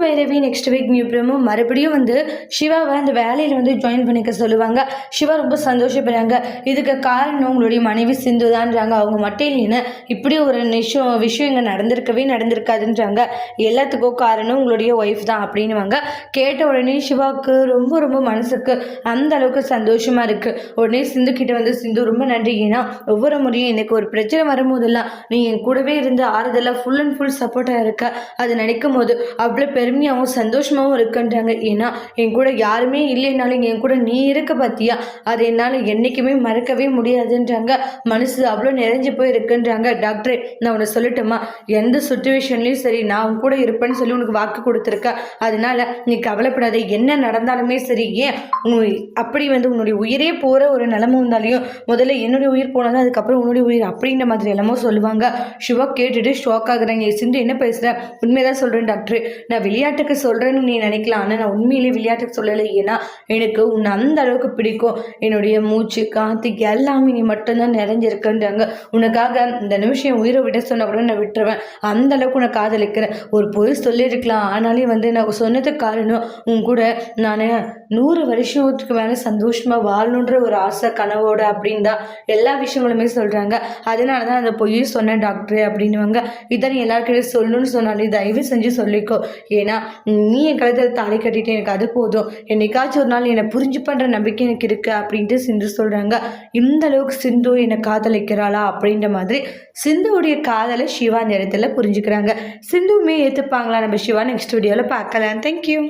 Bhairavi next week new promo மறுபடியும் வந்து சிவாவை அந்த வேலையில் வந்து ஜாயின் பண்ணிக்க சொல்லுவாங்க. சிவா ரொம்ப சந்தோஷப்படுறாங்க. இதுக்கு காரணம் உங்களுடைய மனைவி சிந்து தான்றாங்க அவங்க மட்டும் இல்லைன்னு இப்படி ஒரு விஷயம் விஷயம் இங்கே நடந்திருக்கவே நடந்திருக்காதுன்றாங்க. எல்லாத்துக்கும் காரணம் உங்களுடைய ஒய்ஃப் தான் அப்படின்னுவாங்க. கேட்ட உடனே சிவாவுக்கு ரொம்ப ரொம்ப மனசுக்கு அந்த அளவுக்கு சந்தோஷமாக இருக்குது உடனே சிந்து கிட்ட வந்து சிந்து ரொம்ப நன்றி ஏன்னா ஒவ்வொரு முறையும் எனக்கு ஒரு பிரச்சனை வரும்போதெல்லாம் நீ என் கூடவே இருந்து ஆறுதலாக ஃபுல் அண்ட் ஃபுல் சப்போர்ட்டாக இருக்க. அது நினைக்கும் போது அவ்வளோ பெருமையாகவும் சந்தோஷமாகவும் இருக்குன்றாங்க. ஏன்னா என் கூட யாருமே இல்லைனாலும் என் கூட நீ இருக்க பார்த்தியா அது என்னால் என்றைக்குமே மறக்கவே முடியாதுன்றாங்க. மனசு அவ்வளோ நிறைஞ்சு போய் இருக்குன்றாங்க டாக்டரே நான் உன்னை சொல்லட்டுமா? எந்த சுச்சுவேஷன்லேயும் சரி நான் உன் கூட இருப்பேன்னு சொல்லி உனக்கு வாக்கு கொடுத்துருக்கேன் அதனால நீ கவலைப்படாத என்ன நடந்தாலுமே சரி ஏன் அப்படி வந்து உன்னுடைய உயிரே போகிற ஒரு நிலமும் இருந்தாலையும் முதல்ல என்னுடைய உயிர் போனது அதுக்கப்புறம் உன்னுடைய உயிர் அப்படின்ற மாதிரி எல்லாமோ சொல்லுவாங்க. சிவா கேட்டுட்டு ஷாக் ஆகுறாங்க. சிந்து என்ன பேசுகிறேன் உண்மையதான் சொல்கிறேன் டாக்டர். நான் விளையாட்டுக்கு சொல்கிறேன்னு நீ நினைக்கலாம் ஆனால் நான் உண்மையிலேயே விளையாட்டுக்கு சொல்லலை. ஏன்னா எனக்கு உன்னை அந்த அளவுக்கு பிடிக்கும். என்னுடைய மூச்சு காத்து எல்லாமே நீ மட்டும்தான் நிறைஞ்சிருக்குன்றாங்க. உனக்காக இந்த நிமிஷம் என் உயிரை விட சொன்ன கூட நான் விட்டுருவேன். அந்த அளவுக்கு உன்னை காதலிக்கிறேன். ஒரு பொய் சொல்லியிருக்கலாம். ஆனாலே வந்து நான் சொன்னதுக்கு காரணம் உன் கூட நான் நூறு வருஷத்துக்கு மேலே சந்தோஷமாக வாழணுன்ற ஒரு ஆசை கனவோட அப்படின்னு தான் எல்லா விஷயங்களுமே சொல்கிறாங்க அதனால தான் அந்த பொய் சொன்னேன் டாக்டர் அப்படின்னுவாங்க. இதை நீ எல்லாருக்கிட்டையும் சொல்லணும்னு சொன்னாலே தயவு செஞ்சு சொல்லிக்கோ. ஏன்னா நீ என் கழுத்தில் தாலி கட்டிட்டு எனக்கு அது போதும். என்னைக்காச்சும் ஒரு நாள் என்னை புரிஞ்சு பண்ணுற நம்பிக்கை எனக்கு இருக்குது அப்படின்ட்டு சிந்து சொல்கிறாங்க இந்த அளவுக்கு சிந்து என்னை காதலிக்கிறாளா அப்படின்ற மாதிரி சிந்துவுடைய காதலை சிவா அந்த இடத்துல புரிஞ்சுக்கிறாங்க. சிந்துவுமே ஏற்றுப்பாங்களா நம்ம சிவா நெக்ஸ்ட் வீடியோவில் பார்க்கலாம். தேங்க்யூ